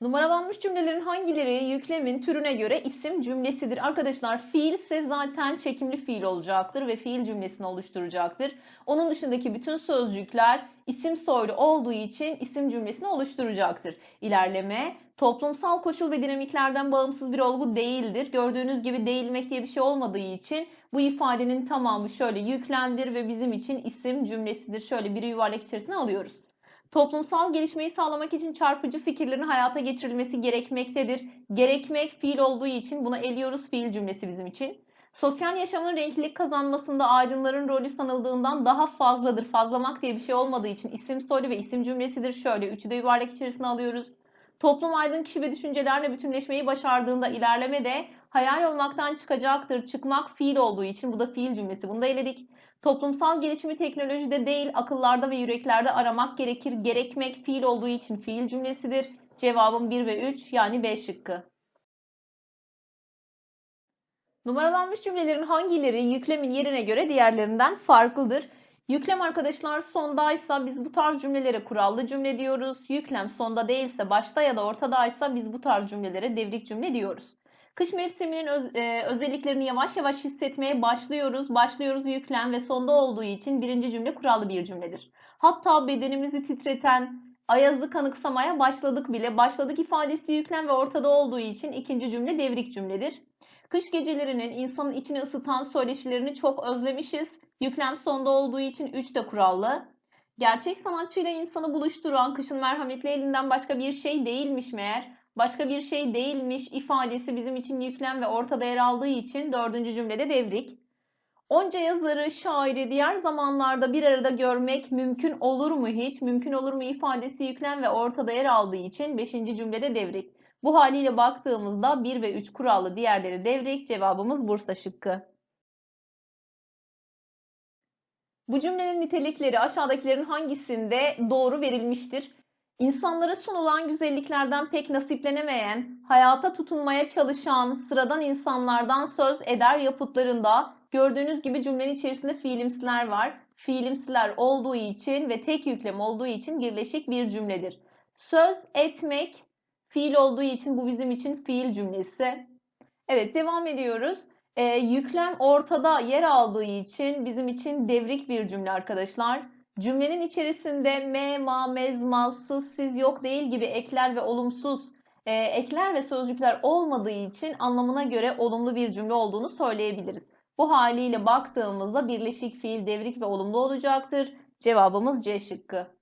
Numaralanmış cümlelerin hangileri yüklemin türüne göre isim cümlesidir? Arkadaşlar fiil ise zaten çekimli fiil olacaktır ve fiil cümlesini oluşturacaktır. Onun dışındaki bütün sözcükler isim soylu olduğu için isim cümlesini oluşturacaktır. İlerleme toplumsal koşul ve dinamiklerden bağımsız bir olgu değildir. Gördüğünüz gibi değilmek diye bir şey olmadığı için bu ifadenin tamamı şöyle yüklemdir ve bizim için isim cümlesidir. Şöyle bir yuvarlak içerisine alıyoruz. Toplumsal gelişmeyi sağlamak için çarpıcı fikirlerin hayata geçirilmesi gerekmektedir. Gerekmek fiil olduğu için buna eliyoruz fiil cümlesi bizim için. Sosyal yaşamın renklilik kazanmasında aydınların rolü sanıldığından daha fazladır. Fazlamak diye bir şey olmadığı için isim soylu ve isim cümlesidir. Şöyle üçü de yuvarlak içerisine alıyoruz. Toplum aydın kişi ve düşüncelerle bütünleşmeyi başardığında ilerleme de hayal olmaktan çıkacaktır. Çıkmak fiil olduğu için bu da fiil cümlesi. Bunu da eledik. Toplumsal gelişimi teknolojide değil akıllarda ve yüreklerde aramak gerekir. Gerekmek fiil olduğu için fiil cümlesidir. Cevabım 1 ve 3 yani B şıkkı. Numaralanmış cümlelerin hangileri yüklemin yerine göre diğerlerinden farklıdır? Yüklem arkadaşlar sondaysa biz bu tarz cümlelere kurallı cümle diyoruz. Yüklem sonda değilse başta ya da ortadaysa biz bu tarz cümlelere devrik cümle diyoruz. Kış mevsiminin öz, e, özelliklerini yavaş yavaş hissetmeye başlıyoruz. Başlıyoruz yüklem ve sonda olduğu için birinci cümle kurallı bir cümledir. Hatta bedenimizi titreten ayazı kanıksamaya başladık bile. Başladık ifadesi yüklem ve ortada olduğu için ikinci cümle devrik cümledir. Kış gecelerinin insanın içini ısıtan söyleşilerini çok özlemişiz. Yüklem sonda olduğu için 3 de kurallı. Gerçek sanatçıyla insanı buluşturan kışın merhametli elinden başka bir şey değilmiş meğer başka bir şey değilmiş ifadesi bizim için yüklem ve ortada yer aldığı için dördüncü cümlede devrik. Onca yazarı, şairi diğer zamanlarda bir arada görmek mümkün olur mu hiç? Mümkün olur mu ifadesi yüklem ve ortada yer aldığı için beşinci cümlede devrik. Bu haliyle baktığımızda 1 ve 3 kurallı diğerleri devrik. Cevabımız Bursa şıkkı. Bu cümlenin nitelikleri aşağıdakilerin hangisinde doğru verilmiştir? İnsanlara sunulan güzelliklerden pek nasiplenemeyen, hayata tutunmaya çalışan sıradan insanlardan söz eder yapıtlarında gördüğünüz gibi cümlenin içerisinde fiilimsiler var. Fiilimsiler olduğu için ve tek yüklem olduğu için birleşik bir cümledir. Söz etmek fiil olduğu için bu bizim için fiil cümlesi. Evet devam ediyoruz. Ee, yüklem ortada yer aldığı için bizim için devrik bir cümle arkadaşlar. Cümlenin içerisinde me, ma, mez, malsız, siz, yok, değil gibi ekler ve olumsuz e, ekler ve sözcükler olmadığı için anlamına göre olumlu bir cümle olduğunu söyleyebiliriz. Bu haliyle baktığımızda birleşik fiil devrik ve olumlu olacaktır. Cevabımız C şıkkı.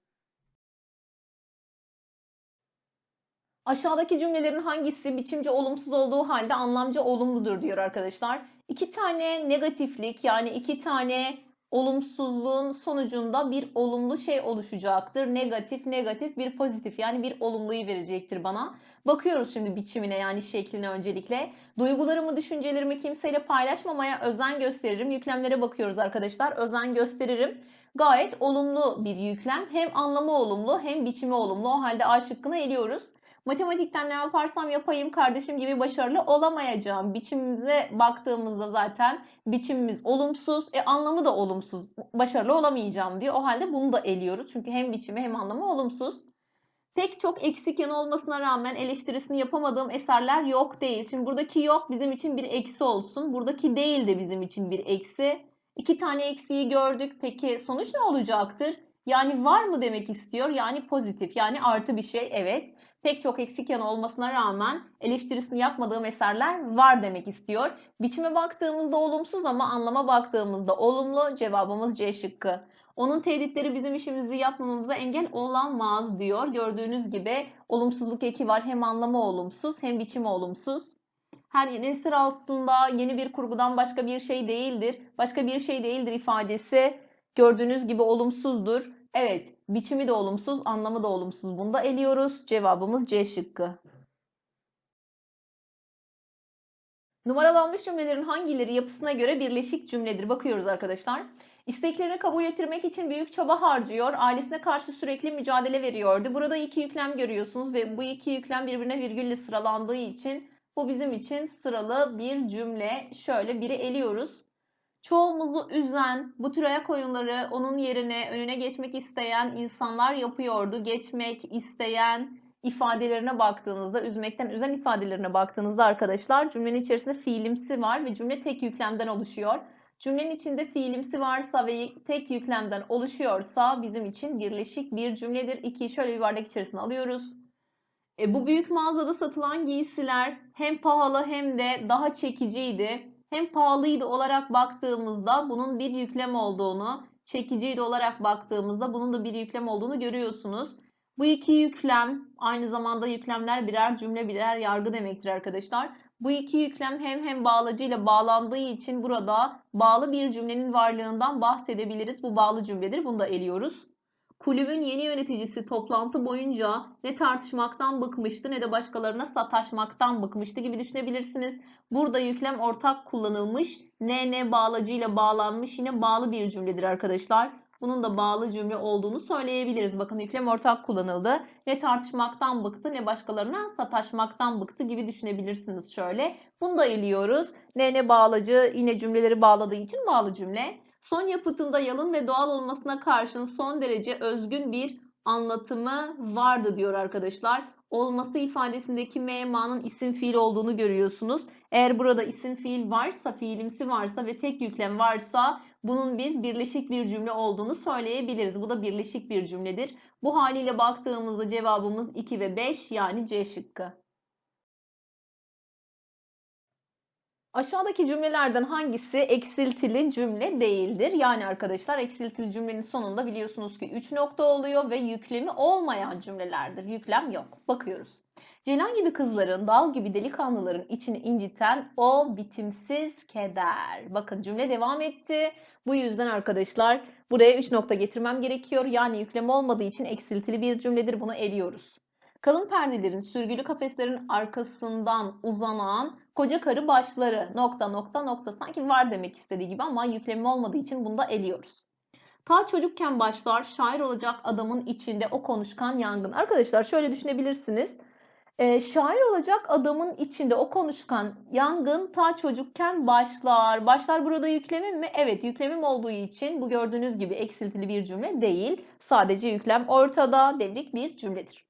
Aşağıdaki cümlelerin hangisi biçimci olumsuz olduğu halde anlamcı olumludur diyor arkadaşlar. İki tane negatiflik yani iki tane olumsuzluğun sonucunda bir olumlu şey oluşacaktır. Negatif, negatif, bir pozitif yani bir olumluyu verecektir bana. Bakıyoruz şimdi biçimine yani şekline öncelikle. Duygularımı, düşüncelerimi kimseyle paylaşmamaya özen gösteririm. Yüklemlere bakıyoruz arkadaşlar. Özen gösteririm. Gayet olumlu bir yüklem. Hem anlamı olumlu hem biçimi olumlu. O halde A şıkkını eliyoruz. Matematikten ne yaparsam yapayım kardeşim gibi başarılı olamayacağım. Biçimimize baktığımızda zaten biçimimiz olumsuz, e, anlamı da olumsuz. Başarılı olamayacağım diyor. O halde bunu da eliyoruz. Çünkü hem biçimi hem anlamı olumsuz. Pek çok eksik yanı olmasına rağmen eleştirisini yapamadığım eserler yok değil. Şimdi buradaki yok bizim için bir eksi olsun. Buradaki değil de bizim için bir eksi. İki tane eksiği gördük. Peki sonuç ne olacaktır? Yani var mı demek istiyor? Yani pozitif yani artı bir şey evet pek çok eksik yanı olmasına rağmen eleştirisini yapmadığım eserler var demek istiyor. Biçime baktığımızda olumsuz ama anlama baktığımızda olumlu cevabımız C şıkkı. Onun tehditleri bizim işimizi yapmamamıza engel olamaz diyor. Gördüğünüz gibi olumsuzluk eki var. Hem anlamı olumsuz hem biçimi olumsuz. Her yeni eser aslında yeni bir kurgudan başka bir şey değildir. Başka bir şey değildir ifadesi gördüğünüz gibi olumsuzdur. Evet, biçimi de olumsuz, anlamı da olumsuz. Bunu da eliyoruz. Cevabımız C şıkkı. Numaralanmış cümlelerin hangileri yapısına göre birleşik cümledir? Bakıyoruz arkadaşlar. İsteklerini kabul ettirmek için büyük çaba harcıyor. Ailesine karşı sürekli mücadele veriyordu. Burada iki yüklem görüyorsunuz ve bu iki yüklem birbirine virgülle sıralandığı için bu bizim için sıralı bir cümle. Şöyle biri eliyoruz. Çoğumuzu üzen bu tür ayak oyunları onun yerine önüne geçmek isteyen insanlar yapıyordu. Geçmek isteyen ifadelerine baktığınızda, üzmekten üzen ifadelerine baktığınızda arkadaşlar cümlenin içerisinde fiilimsi var ve cümle tek yüklemden oluşuyor. Cümlenin içinde fiilimsi varsa ve tek yüklemden oluşuyorsa bizim için birleşik bir cümledir. İkiyi şöyle bir bardak içerisine alıyoruz. E, bu büyük mağazada satılan giysiler hem pahalı hem de daha çekiciydi. Hem pahalıydı olarak baktığımızda bunun bir yüklem olduğunu, çekiciydi olarak baktığımızda bunun da bir yüklem olduğunu görüyorsunuz. Bu iki yüklem aynı zamanda yüklemler birer cümle birer yargı demektir arkadaşlar. Bu iki yüklem hem hem bağlacı ile bağlandığı için burada bağlı bir cümlenin varlığından bahsedebiliriz. Bu bağlı cümledir. Bunu da eliyoruz. Kulübün yeni yöneticisi toplantı boyunca ne tartışmaktan bıkmıştı ne de başkalarına sataşmaktan bıkmıştı gibi düşünebilirsiniz. Burada yüklem ortak kullanılmış. Ne ne bağlacıyla bağlanmış yine bağlı bir cümledir arkadaşlar. Bunun da bağlı cümle olduğunu söyleyebiliriz. Bakın yüklem ortak kullanıldı. Ne tartışmaktan bıktı ne başkalarına sataşmaktan bıktı gibi düşünebilirsiniz şöyle. Bunu da eliyoruz. Ne ne bağlacı yine cümleleri bağladığı için bağlı cümle. Son yapıtında yalın ve doğal olmasına karşın son derece özgün bir anlatımı vardı diyor arkadaşlar. Olması ifadesindeki MMA'nın isim fiil olduğunu görüyorsunuz. Eğer burada isim fiil varsa, fiilimsi varsa ve tek yüklem varsa bunun biz birleşik bir cümle olduğunu söyleyebiliriz. Bu da birleşik bir cümledir. Bu haliyle baktığımızda cevabımız 2 ve 5 yani C şıkkı. Aşağıdaki cümlelerden hangisi eksiltili cümle değildir? Yani arkadaşlar eksiltili cümlenin sonunda biliyorsunuz ki 3 nokta oluyor ve yüklemi olmayan cümlelerdir. Yüklem yok. Bakıyoruz. Ceylan gibi kızların, dal gibi delikanlıların içini inciten o bitimsiz keder. Bakın cümle devam etti. Bu yüzden arkadaşlar buraya 3 nokta getirmem gerekiyor. Yani yüklem olmadığı için eksiltili bir cümledir. Bunu eliyoruz. Kalın perdelerin, sürgülü kafeslerin arkasından uzanan koca karı başları nokta nokta nokta sanki var demek istediği gibi ama yüklemi olmadığı için bunu da eliyoruz. Ta çocukken başlar şair olacak adamın içinde o konuşkan yangın. Arkadaşlar şöyle düşünebilirsiniz. E, şair olacak adamın içinde o konuşkan yangın ta çocukken başlar. Başlar burada yüklemim mi? Evet yüklemim olduğu için bu gördüğünüz gibi eksiltili bir cümle değil. Sadece yüklem ortada devrik bir cümledir.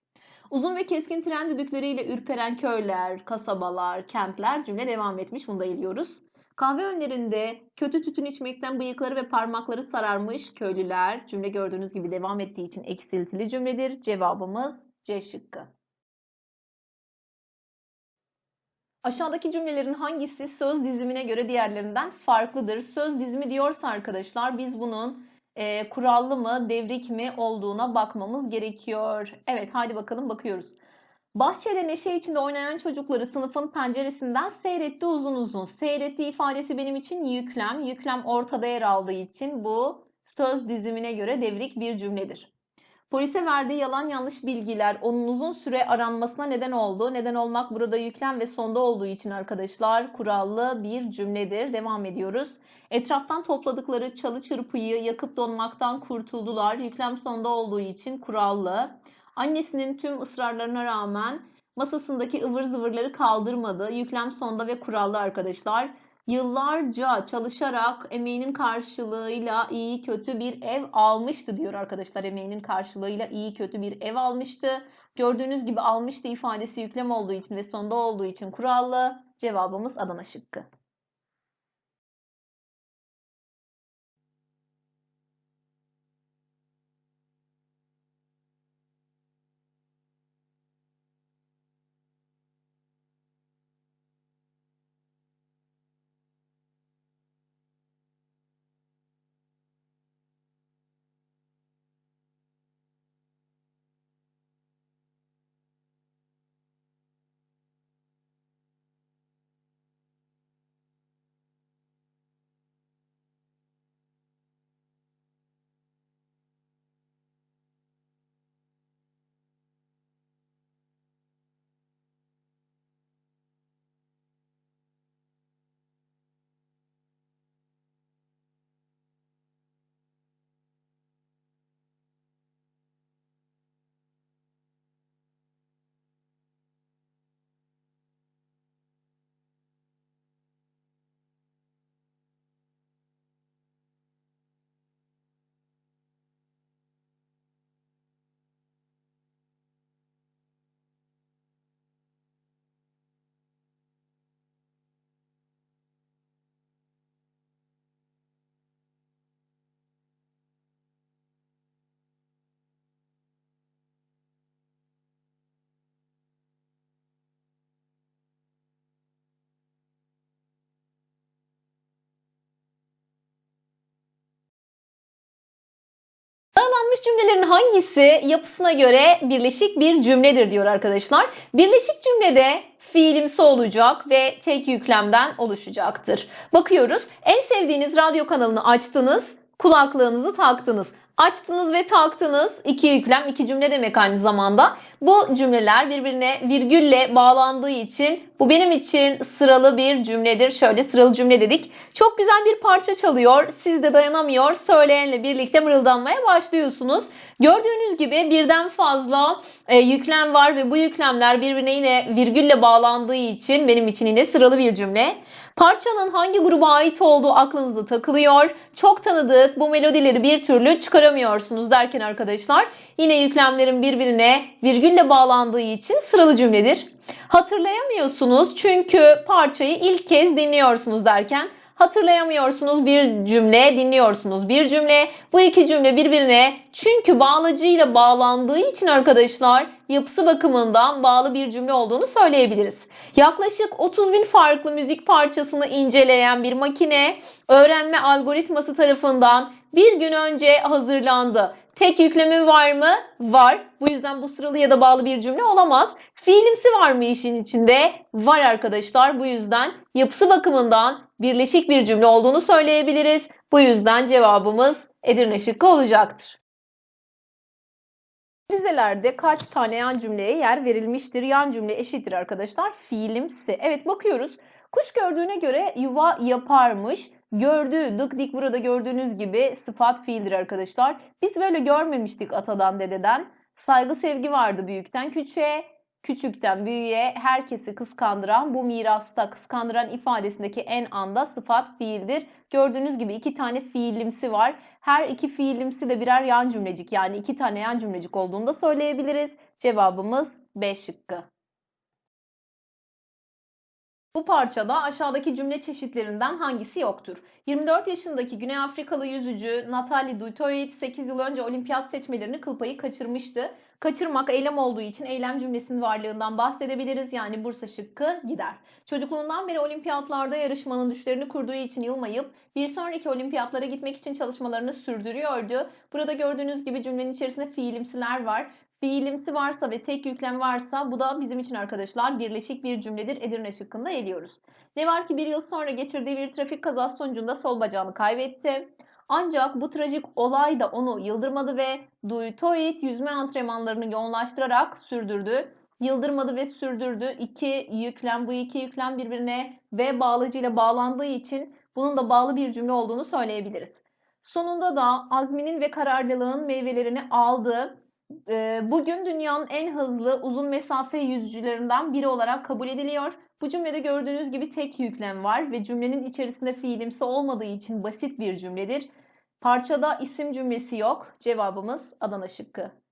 Uzun ve keskin tren düdükleriyle ürperen köyler, kasabalar, kentler cümle devam etmiş. Bunu da eliyoruz. Kahve önlerinde kötü tütün içmekten bıyıkları ve parmakları sararmış köylüler cümle gördüğünüz gibi devam ettiği için eksiltili cümledir. Cevabımız C şıkkı. Aşağıdaki cümlelerin hangisi söz dizimine göre diğerlerinden farklıdır? Söz dizimi diyorsa arkadaşlar biz bunun e, kurallı mı, devrik mi olduğuna bakmamız gerekiyor. Evet, hadi bakalım bakıyoruz. Bahçede neşe içinde oynayan çocukları sınıfın penceresinden seyretti uzun uzun. Seyretti ifadesi benim için yüklem. Yüklem ortada yer aldığı için bu söz dizimine göre devrik bir cümledir. Polise verdiği yalan yanlış bilgiler onun uzun süre aranmasına neden oldu. Neden olmak burada yüklem ve sonda olduğu için arkadaşlar kurallı bir cümledir. Devam ediyoruz. Etraftan topladıkları çalı çırpıyı yakıp donmaktan kurtuldular. Yüklem sonda olduğu için kurallı. Annesinin tüm ısrarlarına rağmen masasındaki ıvır zıvırları kaldırmadı. Yüklem sonda ve kurallı arkadaşlar. Yıllarca çalışarak emeğinin karşılığıyla iyi kötü bir ev almıştı diyor arkadaşlar. Emeğinin karşılığıyla iyi kötü bir ev almıştı. Gördüğünüz gibi almıştı ifadesi yüklem olduğu için ve sonda olduğu için kurallı. Cevabımız Adana şıkkı. Aşağıdaki cümlelerin hangisi yapısına göre birleşik bir cümledir diyor arkadaşlar. Birleşik cümlede fiilimsi olacak ve tek yüklemden oluşacaktır. Bakıyoruz. En sevdiğiniz radyo kanalını açtınız, kulaklığınızı taktınız. Açtınız ve taktınız. iki yüklem, iki cümle demek aynı zamanda. Bu cümleler birbirine virgülle bağlandığı için bu benim için sıralı bir cümledir. Şöyle sıralı cümle dedik. Çok güzel bir parça çalıyor. Siz de dayanamıyor. Söyleyenle birlikte mırıldanmaya başlıyorsunuz. Gördüğünüz gibi birden fazla e, yüklem var ve bu yüklemler birbirine yine virgülle bağlandığı için benim için yine sıralı bir cümle. Parçanın hangi gruba ait olduğu aklınıza takılıyor. Çok tanıdık bu melodileri bir türlü çıkaramıyorsunuz derken arkadaşlar yine yüklemlerin birbirine virgülle bağlandığı için sıralı cümledir. Hatırlayamıyorsunuz çünkü parçayı ilk kez dinliyorsunuz derken hatırlayamıyorsunuz bir cümle dinliyorsunuz bir cümle bu iki cümle birbirine çünkü bağlacıyla bağlandığı için arkadaşlar yapısı bakımından bağlı bir cümle olduğunu söyleyebiliriz. Yaklaşık 30 bin farklı müzik parçasını inceleyen bir makine öğrenme algoritması tarafından bir gün önce hazırlandı. Tek yüklemi var mı? Var. Bu yüzden bu sıralı ya da bağlı bir cümle olamaz. Fiilimsi var mı işin içinde? Var arkadaşlar. Bu yüzden yapısı bakımından birleşik bir cümle olduğunu söyleyebiliriz. Bu yüzden cevabımız Edirne şıkkı olacaktır. Dizelerde kaç tane yan cümleye yer verilmiştir? Yan cümle eşittir arkadaşlar. Fiilimsi. Evet bakıyoruz. Kuş gördüğüne göre yuva yaparmış. Gördüğü, dık dik burada gördüğünüz gibi sıfat fiildir arkadaşlar. Biz böyle görmemiştik atadan dededen. Saygı sevgi vardı büyükten küçüğe, küçükten büyüğe herkesi kıskandıran bu mirasta kıskandıran ifadesindeki en anda sıfat fiildir. Gördüğünüz gibi iki tane fiilimsi var. Her iki fiilimsi de birer yan cümlecik yani iki tane yan cümlecik olduğunu da söyleyebiliriz. Cevabımız B şıkkı. Bu parçada aşağıdaki cümle çeşitlerinden hangisi yoktur? 24 yaşındaki Güney Afrikalı yüzücü Natalie Dutoit 8 yıl önce olimpiyat seçmelerini kıl payı kaçırmıştı. Kaçırmak eylem olduğu için eylem cümlesinin varlığından bahsedebiliriz. Yani Bursa şıkkı gider. Çocukluğundan beri olimpiyatlarda yarışmanın düşlerini kurduğu için yılmayıp bir sonraki olimpiyatlara gitmek için çalışmalarını sürdürüyordu. Burada gördüğünüz gibi cümlenin içerisinde fiilimsiler var. Fiilimsi varsa ve tek yüklem varsa bu da bizim için arkadaşlar birleşik bir cümledir. Edirne şıkkında eliyoruz. Ne var ki bir yıl sonra geçirdiği bir trafik kazası sonucunda sol bacağını kaybetti. Ancak bu trajik olay da onu yıldırmadı ve Duitoid yüzme antrenmanlarını yoğunlaştırarak sürdürdü. Yıldırmadı ve sürdürdü. İki yüklem, bu iki yüklem birbirine ve bağlacıyla bağlandığı için bunun da bağlı bir cümle olduğunu söyleyebiliriz. Sonunda da azminin ve kararlılığın meyvelerini aldı. Bugün dünyanın en hızlı uzun mesafe yüzücülerinden biri olarak kabul ediliyor. Bu cümlede gördüğünüz gibi tek yüklem var ve cümlenin içerisinde fiilimsi olmadığı için basit bir cümledir. Parçada isim cümlesi yok. Cevabımız Adana şıkkı.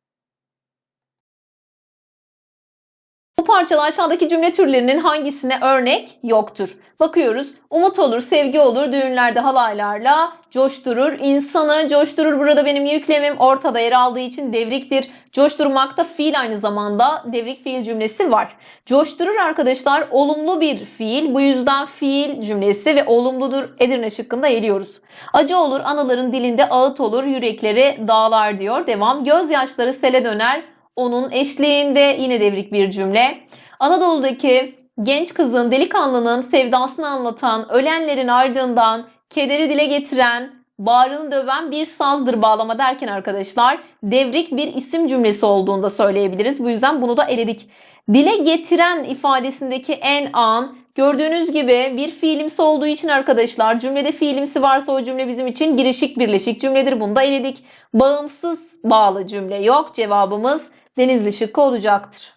Bu parçada aşağıdaki cümle türlerinin hangisine örnek yoktur? Bakıyoruz. Umut olur, sevgi olur, düğünlerde halaylarla coşturur. İnsanı coşturur. Burada benim yüklemim ortada yer aldığı için devriktir. Coşturmakta fiil aynı zamanda devrik fiil cümlesi var. Coşturur arkadaşlar olumlu bir fiil. Bu yüzden fiil cümlesi ve olumludur. Edirne şıkkında eliyoruz. Acı olur, anaların dilinde ağıt olur, yürekleri dağlar diyor. Devam. Gözyaşları sele döner, onun eşliğinde yine devrik bir cümle. Anadolu'daki genç kızın, delikanlının sevdasını anlatan, ölenlerin ardından kederi dile getiren, bağrını döven bir sazdır bağlama derken arkadaşlar devrik bir isim cümlesi olduğunu da söyleyebiliriz. Bu yüzden bunu da eledik. Dile getiren ifadesindeki en an gördüğünüz gibi bir fiilimsi olduğu için arkadaşlar cümlede fiilimsi varsa o cümle bizim için girişik birleşik cümledir. Bunu da eledik. Bağımsız bağlı cümle yok. Cevabımız Denizli şıkkı olacaktır.